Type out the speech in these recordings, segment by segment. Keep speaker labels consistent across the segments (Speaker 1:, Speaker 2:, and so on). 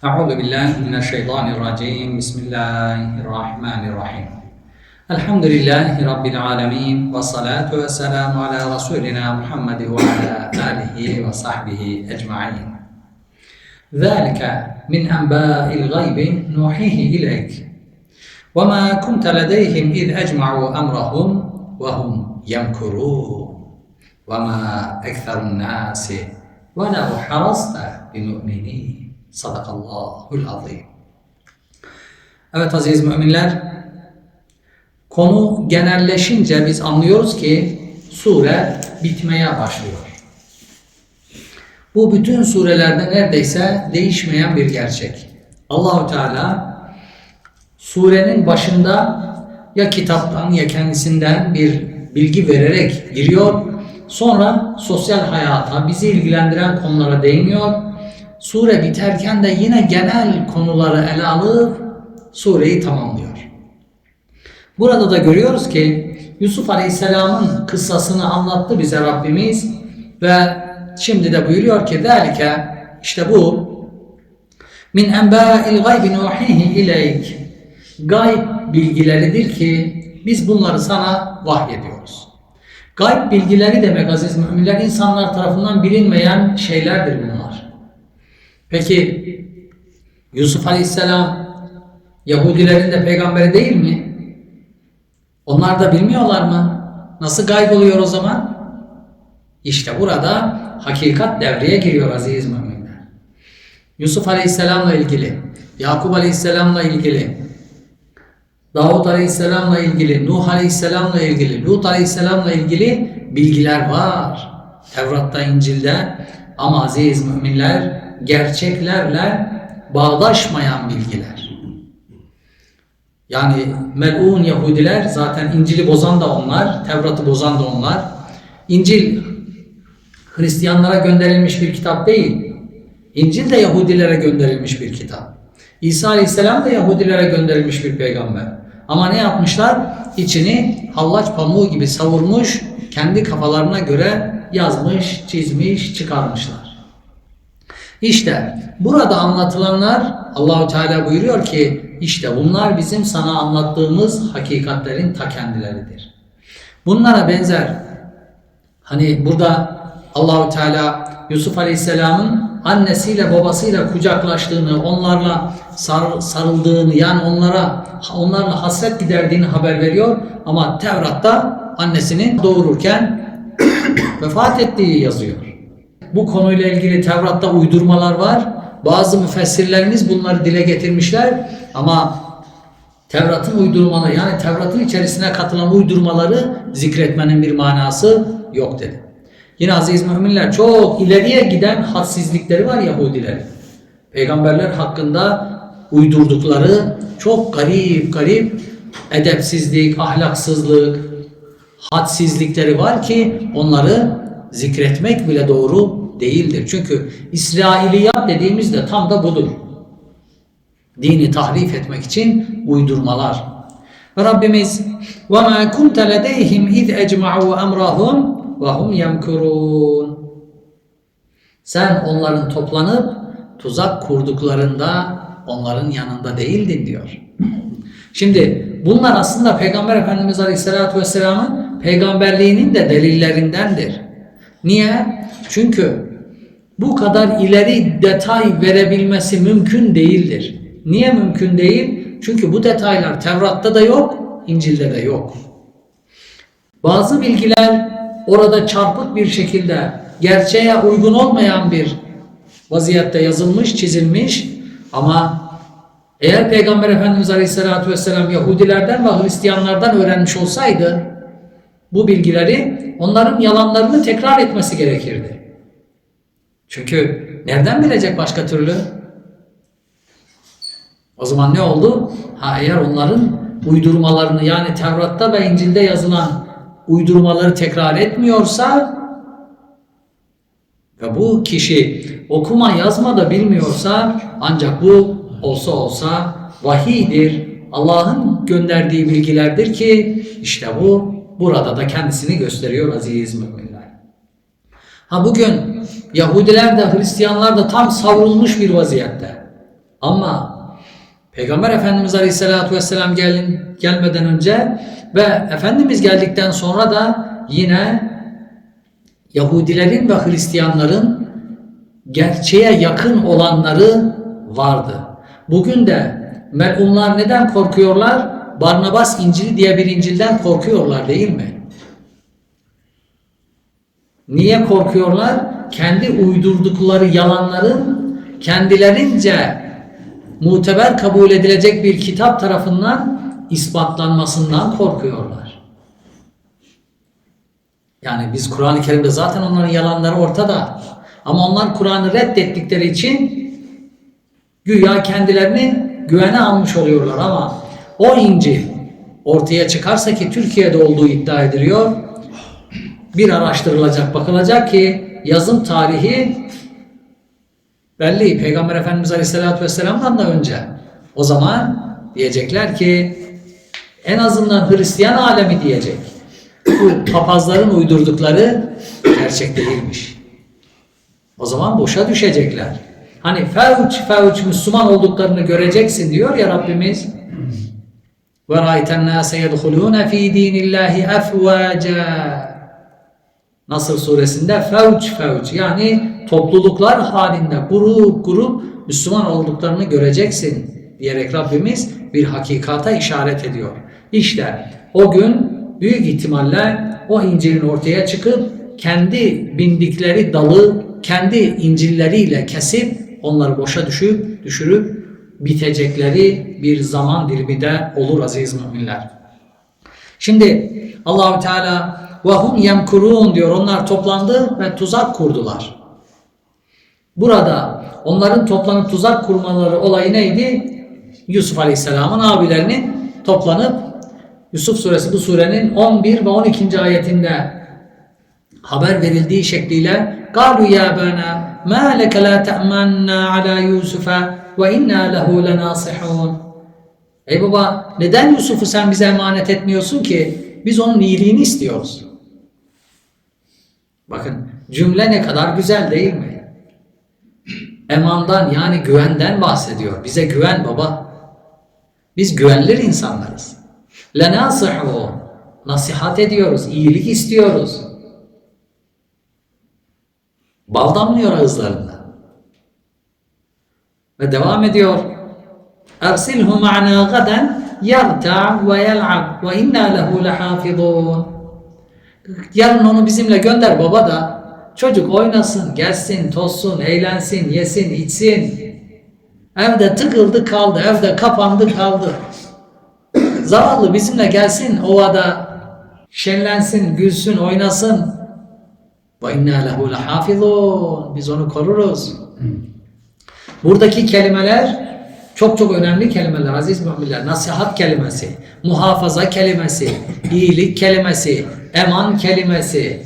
Speaker 1: أعوذ بالله من الشيطان الرجيم بسم الله الرحمن الرحيم الحمد لله رب العالمين والصلاة والسلام على رسولنا محمد وعلى آله وصحبه أجمعين ذلك من أنباء الغيب نوحيه إليك وما كنت لديهم إذ أجمعوا أمرهم وهم يمكرون وما أكثر الناس ولو حرصت بمؤمنين Sadakallahul azim. Evet aziz müminler, konu genelleşince biz anlıyoruz ki sure bitmeye başlıyor. Bu bütün surelerde neredeyse değişmeyen bir gerçek. Allahu Teala surenin başında ya kitaptan ya kendisinden bir bilgi vererek giriyor. Sonra sosyal hayata, bizi ilgilendiren konulara değiniyor sure biterken de yine genel konuları ele alıp sureyi tamamlıyor. Burada da görüyoruz ki Yusuf Aleyhisselam'ın kıssasını anlattı bize Rabbimiz ve şimdi de buyuruyor ki delike işte bu min enbâil gaybi nuhihi ileyk gayb bilgileridir ki biz bunları sana vahyediyoruz. Gayb bilgileri demek aziz müminler insanlar tarafından bilinmeyen şeylerdir bunlar. Peki Yusuf Aleyhisselam Yahudilerin de peygamberi değil mi? Onlar da bilmiyorlar mı? Nasıl kayboluyor o zaman? İşte burada hakikat devreye giriyor aziz müminler. Yusuf Aleyhisselam'la ilgili, Yakup Aleyhisselam'la ilgili, Davut Aleyhisselam'la ilgili, Nuh Aleyhisselam'la ilgili, Lut Aleyhisselam'la ilgili bilgiler var. Tevrat'ta, İncil'de ama aziz müminler gerçeklerle bağdaşmayan bilgiler. Yani melun Yahudiler zaten İncil'i bozan da onlar, Tevrat'ı bozan da onlar. İncil Hristiyanlara gönderilmiş bir kitap değil. İncil de Yahudilere gönderilmiş bir kitap. İsa Aleyhisselam da Yahudilere gönderilmiş bir peygamber. Ama ne yapmışlar? İçini hallaç pamuğu gibi savurmuş, kendi kafalarına göre yazmış, çizmiş, çıkarmışlar. İşte burada anlatılanlar Allahu Teala buyuruyor ki işte bunlar bizim sana anlattığımız hakikatlerin ta kendileridir. Bunlara benzer hani burada Allahu Teala Yusuf Aleyhisselam'ın annesiyle babasıyla kucaklaştığını, onlarla sar, sarıldığını yani onlara onlarla hasret giderdiğini haber veriyor ama Tevrat'ta annesinin doğururken vefat ettiği yazıyor bu konuyla ilgili Tevrat'ta uydurmalar var. Bazı müfessirlerimiz bunları dile getirmişler ama Tevrat'ın uydurmaları yani Tevrat'ın içerisine katılan uydurmaları zikretmenin bir manası yok dedi. Yine aziz müminler çok ileriye giden hadsizlikleri var Yahudilerin. Peygamberler hakkında uydurdukları çok garip garip edepsizlik, ahlaksızlık, hadsizlikleri var ki onları zikretmek bile doğru değildir. Çünkü İsrailiyat dediğimiz de tam da budur. Dini tahrif etmek için uydurmalar. Rabbimiz وَمَا كُنْتَ لَدَيْهِمْ اِذْ اَجْمَعُوا اَمْرَهُمْ وَهُمْ يَمْكُرُونَ Sen onların toplanıp tuzak kurduklarında onların yanında değildin diyor. Şimdi bunlar aslında Peygamber Efendimiz Aleyhisselatü Vesselam'ın peygamberliğinin de delillerindendir. Niye? Çünkü bu kadar ileri detay verebilmesi mümkün değildir. Niye mümkün değil? Çünkü bu detaylar Tevrat'ta da yok, İncil'de de yok. Bazı bilgiler orada çarpık bir şekilde gerçeğe uygun olmayan bir vaziyette yazılmış, çizilmiş ama eğer Peygamber Efendimiz Aleyhisselatü Vesselam Yahudilerden ve Hristiyanlardan öğrenmiş olsaydı bu bilgileri onların yalanlarını tekrar etmesi gerekirdi. Çünkü nereden bilecek başka türlü? O zaman ne oldu? Ha eğer onların uydurmalarını yani Tevrat'ta ve İncil'de yazılan uydurmaları tekrar etmiyorsa ve bu kişi okuma yazma da bilmiyorsa ancak bu olsa olsa vahidir. Allah'ın gönderdiği bilgilerdir ki işte bu burada da kendisini gösteriyor aziz mümin. Ha bugün Yahudiler de Hristiyanlar da tam savrulmuş bir vaziyette. Ama Peygamber Efendimiz Aleyhisselatü Vesselam gel, gelmeden önce ve Efendimiz geldikten sonra da yine Yahudilerin ve Hristiyanların gerçeğe yakın olanları vardı. Bugün de melunlar neden korkuyorlar? Barnabas İncili diye bir İncil'den korkuyorlar değil mi? Niye korkuyorlar? Kendi uydurdukları yalanların kendilerince muteber kabul edilecek bir kitap tarafından ispatlanmasından korkuyorlar. Yani biz Kur'an-ı Kerim'de zaten onların yalanları ortada. Ama onlar Kur'an'ı reddettikleri için güya kendilerini güvene almış oluyorlar ama o inci ortaya çıkarsa ki Türkiye'de olduğu iddia ediliyor bir araştırılacak, bakılacak ki yazım tarihi belli. Peygamber Efendimiz Aleyhisselatü Vesselam'dan da önce. O zaman diyecekler ki en azından Hristiyan alemi diyecek. papazların uydurdukları gerçek değilmiş. O zaman boşa düşecekler. Hani fevç fevç Müslüman olduklarını göreceksin diyor ya Rabbimiz. وَرَيْتَ النَّاسَ يَدْخُلُونَ ف۪ي د۪ينِ اللّٰهِ اَفْوَاجًا Nasır suresinde fevç fevç yani topluluklar halinde grup grup Müslüman olduklarını göreceksin diyerek Rabbimiz bir hakikata işaret ediyor. İşte o gün büyük ihtimalle o İncil'in ortaya çıkıp kendi bindikleri dalı kendi İncil'leriyle kesip onları boşa düşüp düşürüp bitecekleri bir zaman dilimi de olur aziz müminler. Şimdi Allahü Teala vahum yemkurun diyor. Onlar toplandı ve tuzak kurdular. Burada onların toplanıp tuzak kurmaları olayı neydi? Yusuf Aleyhisselam'ın abilerinin toplanıp Yusuf suresi bu surenin 11 ve 12. ayetinde haber verildiği şekliyle قَالُوا يَا بَنَا مَا لَكَ لَا تَأْمَنَّا عَلَى يُوسُفَ وَاِنَّا لَهُ لَنَاصِحُونَ Ey baba neden Yusuf'u sen bize emanet etmiyorsun ki? Biz onun iyiliğini istiyoruz. Bakın cümle ne kadar güzel değil mi? Emandan yani güvenden bahsediyor. Bize güven baba. Biz güvenilir insanlarız. Lenasihu. Nasihat ediyoruz, iyilik istiyoruz. Baldamlıyor damlıyor ağızlarında. Ve devam ediyor. Ersilhu ma'na gaden yerta' ve yel'ab ve inna lehu lehafizun yarın onu bizimle gönder baba da çocuk oynasın, gelsin, tozsun, eğlensin, yesin, içsin. Evde tıkıldı kaldı, evde kapandı kaldı. Zavallı bizimle gelsin ovada, şenlensin, gülsün, oynasın. وَاِنَّا لَهُ لَحَافِظُونَ Biz onu koruruz. Hmm. Buradaki kelimeler çok çok önemli kelimeler aziz müminler. Nasihat kelimesi, muhafaza kelimesi, iyilik kelimesi, eman kelimesi.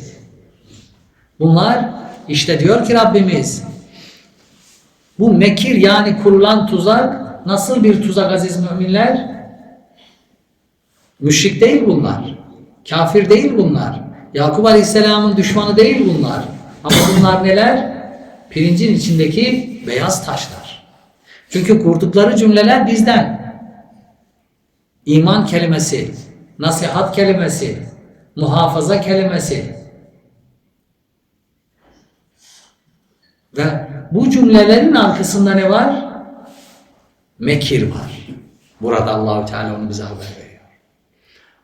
Speaker 1: Bunlar işte diyor ki Rabbimiz bu mekir yani kurulan tuzak nasıl bir tuzak aziz müminler? Müşrik değil bunlar. Kafir değil bunlar. Yakup Aleyhisselam'ın düşmanı değil bunlar. Ama bunlar neler? Pirincin içindeki beyaz taşlar. Çünkü kurdukları cümleler bizden. İman kelimesi, nasihat kelimesi, muhafaza kelimesi ve bu cümlelerin arkasında ne var? Mekir var. Burada Allahü Teala onu bize haber veriyor.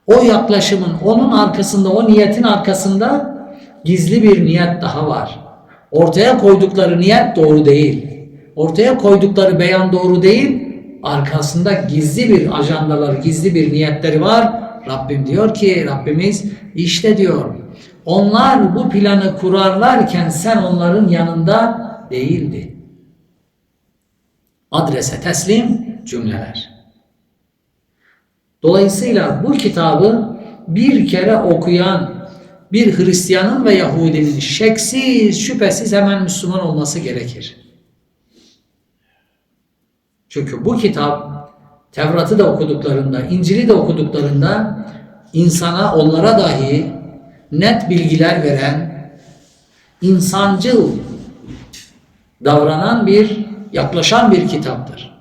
Speaker 1: O yaklaşımın, onun arkasında, o niyetin arkasında gizli bir niyet daha var. Ortaya koydukları niyet doğru değil. Ortaya koydukları beyan doğru değil. Arkasında gizli bir ajandaları, gizli bir niyetleri var. Rabbim diyor ki Rabbimiz işte diyor onlar bu planı kurarlarken sen onların yanında değildi. Adrese teslim cümleler. Dolayısıyla bu kitabı bir kere okuyan bir Hristiyanın ve Yahudinin şeksiz şüphesiz hemen Müslüman olması gerekir. Çünkü bu kitap Tevrat'ı da okuduklarında, İncil'i de okuduklarında insana, onlara dahi net bilgiler veren, insancıl davranan bir, yaklaşan bir kitaptır.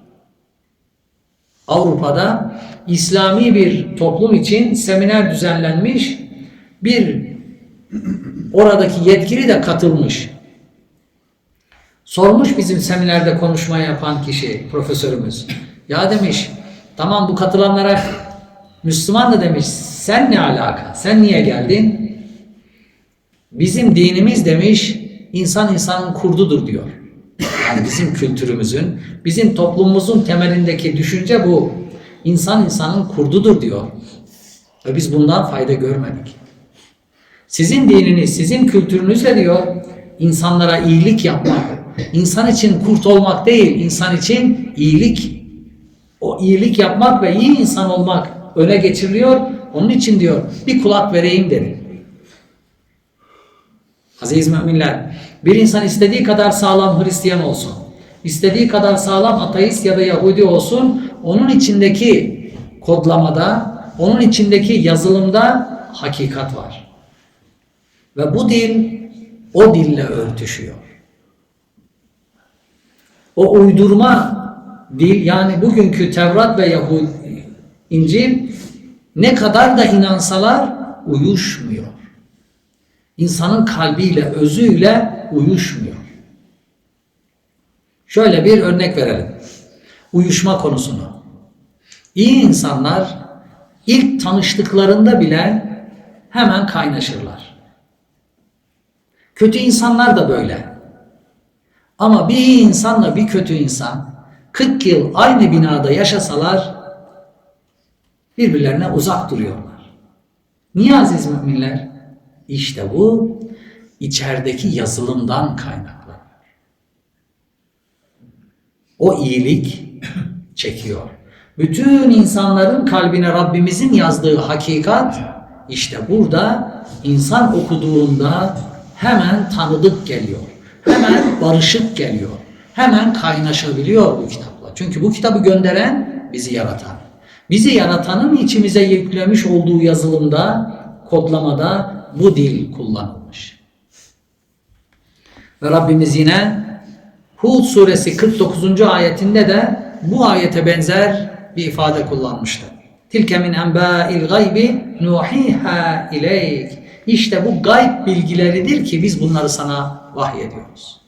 Speaker 1: Avrupa'da İslami bir toplum için seminer düzenlenmiş, bir oradaki yetkili de katılmış. Sormuş bizim seminerde konuşma yapan kişi, profesörümüz. Ya demiş, Tamam bu katılanlara Müslüman da demiş sen ne alaka? Sen niye geldin? Bizim dinimiz demiş insan insanın kurdudur diyor. Yani bizim kültürümüzün, bizim toplumumuzun temelindeki düşünce bu. İnsan insanın kurdudur diyor. Ve biz bundan fayda görmedik. Sizin dininiz, sizin kültürünüzle diyor insanlara iyilik yapmak, insan için kurt olmak değil, insan için iyilik o iyilik yapmak ve iyi insan olmak öne geçiriliyor. Onun için diyor bir kulak vereyim dedi. Aziz müminler bir insan istediği kadar sağlam Hristiyan olsun. istediği kadar sağlam ateist ya da Yahudi olsun. Onun içindeki kodlamada, onun içindeki yazılımda hakikat var. Ve bu din o dille örtüşüyor. O uydurma dil yani bugünkü Tevrat ve Yahud İncil ne kadar da inansalar uyuşmuyor. İnsanın kalbiyle, özüyle uyuşmuyor. Şöyle bir örnek verelim. Uyuşma konusunu. İyi insanlar ilk tanıştıklarında bile hemen kaynaşırlar. Kötü insanlar da böyle. Ama bir iyi insanla bir kötü insan 40 yıl aynı binada yaşasalar birbirlerine uzak duruyorlar. Niye aziz müminler? İşte bu içerideki yazılımdan kaynaklanıyor. O iyilik çekiyor. Bütün insanların kalbine Rabbimizin yazdığı hakikat işte burada insan okuduğunda hemen tanıdık geliyor. Hemen barışık geliyor hemen kaynaşabiliyor bu kitapla. Çünkü bu kitabı gönderen bizi yaratan. Bizi yaratanın içimize yüklemiş olduğu yazılımda, kodlamada bu dil kullanılmış. Ve Rabbimiz yine Hud suresi 49. ayetinde de bu ayete benzer bir ifade kullanmıştı. Tilke min enbâil gaybi nuhîhâ ileyk. İşte bu gayb bilgileridir ki biz bunları sana vahyediyoruz.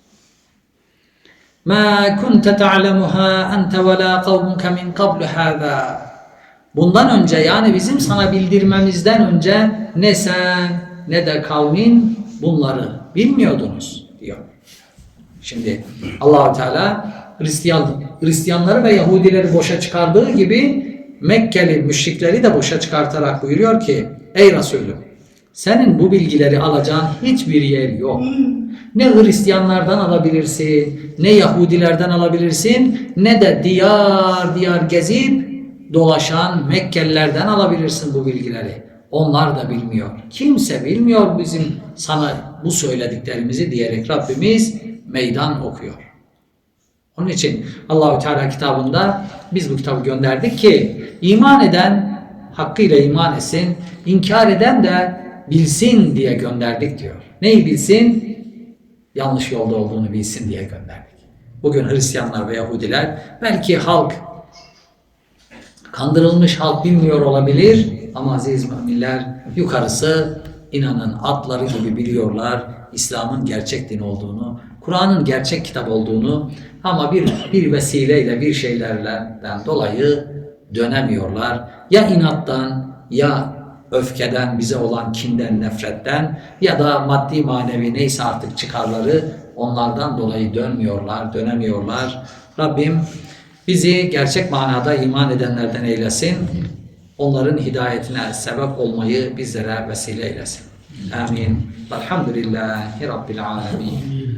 Speaker 1: مَا كُنْتَ تَعْلَمُهَا أَنْتَ وَلَا قَوْمُكَ مِنْ قَبْلُ هَذَا Bundan önce yani bizim sana bildirmemizden önce ne sen ne de kavmin bunları bilmiyordunuz diyor. Şimdi Allahu Teala Hristiyan, Hristiyanları ve Yahudileri boşa çıkardığı gibi Mekkeli müşrikleri de boşa çıkartarak buyuruyor ki Ey Resulüm senin bu bilgileri alacağın hiçbir yer yok. Ne Hristiyanlardan alabilirsin, ne Yahudilerden alabilirsin, ne de diyar diyar gezip dolaşan Mekkelilerden alabilirsin bu bilgileri. Onlar da bilmiyor. Kimse bilmiyor bizim sana bu söylediklerimizi diyerek Rabbimiz meydan okuyor. Onun için Allahü Teala kitabında biz bu kitabı gönderdik ki iman eden hakkıyla iman etsin, inkar eden de bilsin diye gönderdik diyor. Neyi bilsin? yanlış yolda olduğunu bilsin diye gönderdik. Bugün Hristiyanlar ve Yahudiler belki halk kandırılmış halk bilmiyor olabilir ama aziz müminler yukarısı inanın atları gibi biliyorlar İslam'ın gerçek din olduğunu, Kur'an'ın gerçek kitap olduğunu ama bir, bir vesileyle bir şeylerden dolayı dönemiyorlar. Ya inattan ya öfkeden, bize olan kinden, nefretten ya da maddi manevi neyse artık çıkarları onlardan dolayı dönmüyorlar, dönemiyorlar. Rabbim bizi gerçek manada iman edenlerden eylesin. Onların hidayetine sebep olmayı bizlere vesile eylesin. Amin. Velhamdülillahi Rabbil alemin.